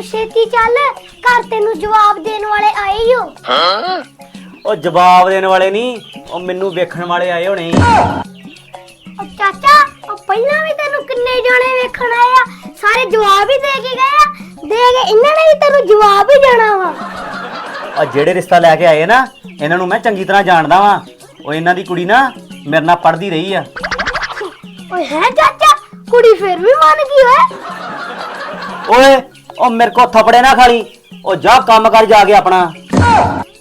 ਉਹ ਛੇਤੀ ਚੱਲ ਘਰ ਤੈਨੂੰ ਜਵਾਬ ਦੇਣ ਵਾਲੇ ਆਏ ਹੀ ਹੋ। ਉਹ ਜਵਾਬ ਦੇਣ ਵਾਲੇ ਨਹੀਂ ਉਹ ਮੈਨੂੰ ਵੇਖਣ ਵਾਲੇ ਆਏ ਹੋਣੇ। ਉਹ ਚਾਚਾ ਉਹ ਪਹਿਲਾਂ ਵੀ ਤੈਨੂੰ ਕਿੰਨੇ ਜਾਣੇ ਵੇਖਣ ਆਏ ਆ? ਸਾਰੇ ਜਵਾਬ ਹੀ ਦੇ ਕੇ ਗਏ ਆ। ਦੇ ਕੇ ਇਹਨਾਂ ਨੇ ਵੀ ਤੈਨੂੰ ਜਵਾਬ ਹੀ ਦੇਣਾ ਵਾ। ਆ ਜਿਹੜੇ ਰਿਸ਼ਤਾ ਲੈ ਕੇ ਆਏ ਨਾ ਇਹਨਾਂ ਨੂੰ ਮੈਂ ਚੰਗੀ ਤਰ੍ਹਾਂ ਜਾਣਦਾ ਵਾਂ। ਉਹ ਇਹਨਾਂ ਦੀ ਕੁੜੀ ਨਾ ਮੇਰੇ ਨਾਲ ਪੜ੍ਹਦੀ ਰਹੀ ਆ। ਓਏ ਹੈ ਚਾਚਾ ਕੁੜੀ ਫਿਰ ਵੀ ਮੰਨ ਗਈ ਓਏ। ਓਏ ਉਹ ਮੇਰੇ ਕੋ ਥਪੜੇ ਨਾ ਖਾਲੀ। ਉਹ ਜਾ ਕੰਮ ਕਰ ਜਾ ਕੇ ਆਪਣਾ।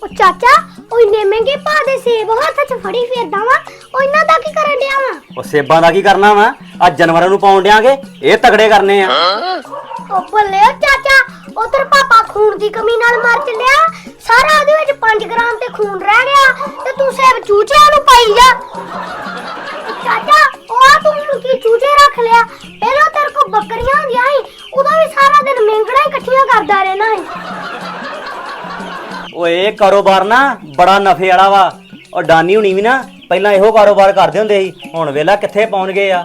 ਉਹ ਚਾਚਾ ਉਹ ਇੰਨੇ ਮਹਿੰਗੇ ਭਾਅ ਦੇ ਸੇਬ ਹੱਥ 'ਚ ਫੜੀ ਫਿਰਦਾ ਵਾ ਉਹ ਇਹਨਾਂ ਦਾ ਕੀ ਕਰਨ ਡਿਆ ਵਾ? ਉਹ ਸੇਬਾਂ ਦਾ ਕੀ ਕਰਨਾ ਵਾ? ਆ ਜਾਨਵਰਾਂ ਨੂੰ ਪਾਉਣ ਡਿਆਂਗੇ ਇਹ ਤਗੜੇ ਕਰਨੇ ਆ। ਉਹ ਬੱਲੇ ਓ ਚਾਚਾ ਉਧਰ ਪਾਪਾ ਖੂਨ ਦੀ ਕਮੀ ਨਾਲ ਮਰ ਚੱਲਿਆ। ਸਾਰਾ ਉਹਦੇ ਵਿੱਚ 5 ਗ੍ਰਾਮ ਤੇ ਖੂਨ ਰਹਿ ਗਿਆ ਤੇ ਤੂੰ ਸੇਬ ਚੂਚਿਆਂ ਨੂੰ ਪਾਈ ਜਾ। ਉਹ ਚਾਚਾ ਉਹ ਆ ਤੂੰ ਮੈਨੂੰ ਕੀ ਚੂਚੇ ਰੱਖ ਲਿਆ? ਪਹਿਲਾਂ ਤੇਰੇ ਕੋਲ ਬੱਕਰੀਆਂ ਹੁੰਦੀਆਂ ਸੀ ਉਦੋਂ ਵੀ ਸਾਰਾ ਦਿਨ ਮੇਂਗਣਾ ਹੀ ਇਕੱਠੀਆਂ ਕਰਦਾ ਰਹਿਣਾ ਸੀ ਓਏ ਇਹ ਕਾਰੋਬਾਰ ਨਾ ਬੜਾ ਨਫੇ ਵਾਲਾ ਵਾ। ਉਹ ਡਾਨੀ ਹੁਣੀ ਵੀ ਨਾ ਪਹਿਲਾਂ ਇਹੋ ਕਾਰੋਬਾਰ ਕਰਦੇ ਹੁੰਦੇ ਸੀ ਹੁਣ ਵੇਲਾ ਕਿੱਥੇ ਪਹੁੰਚ ਗਏ ਆ।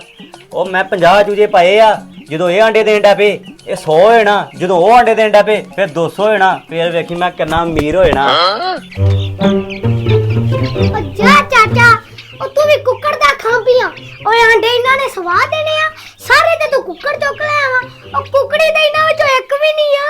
ਉਹ ਮੈਂ 50 ਚੂਜੇ ਪਾਏ ਆ ਜਦੋਂ ਇਹ ਆਂਡੇ ਦੇਣ ਡੈ ਪਏ ਇਹ 100 ਹੋਣਾ ਜਦੋਂ ਉਹ ਆਂਡੇ ਦੇਣ ਡੈ ਪਏ ਫਿਰ 200 ਹੋਣਾ ਫਿਰ ਵੇਖੀ ਮੈਂ ਕਿੰਨਾ ਅਮੀਰ ਹੋਣਾ ਉਹ ਜਾ ਚਾਚਾ ਉਹ ਤੂੰ ਵੀ ਕੁੱਕੜ ਦਾ ਖਾਂਪੀਆਂ ਓਏ ਆਂਡੇ ਇਹਨਾਂ ਨੇ ਸਵਾਦ ਦੇਣੇ ਕੁੱਕੜ ਚੁੱਕ ਲਿਆ ਵਾ। ਉਹ ਕੁੱਕੜੀ ਦੇ ਇਹਨਾਂ ਵਿੱਚੋਂ ਇੱਕ ਵੀ ਨਹੀਂ ਆ।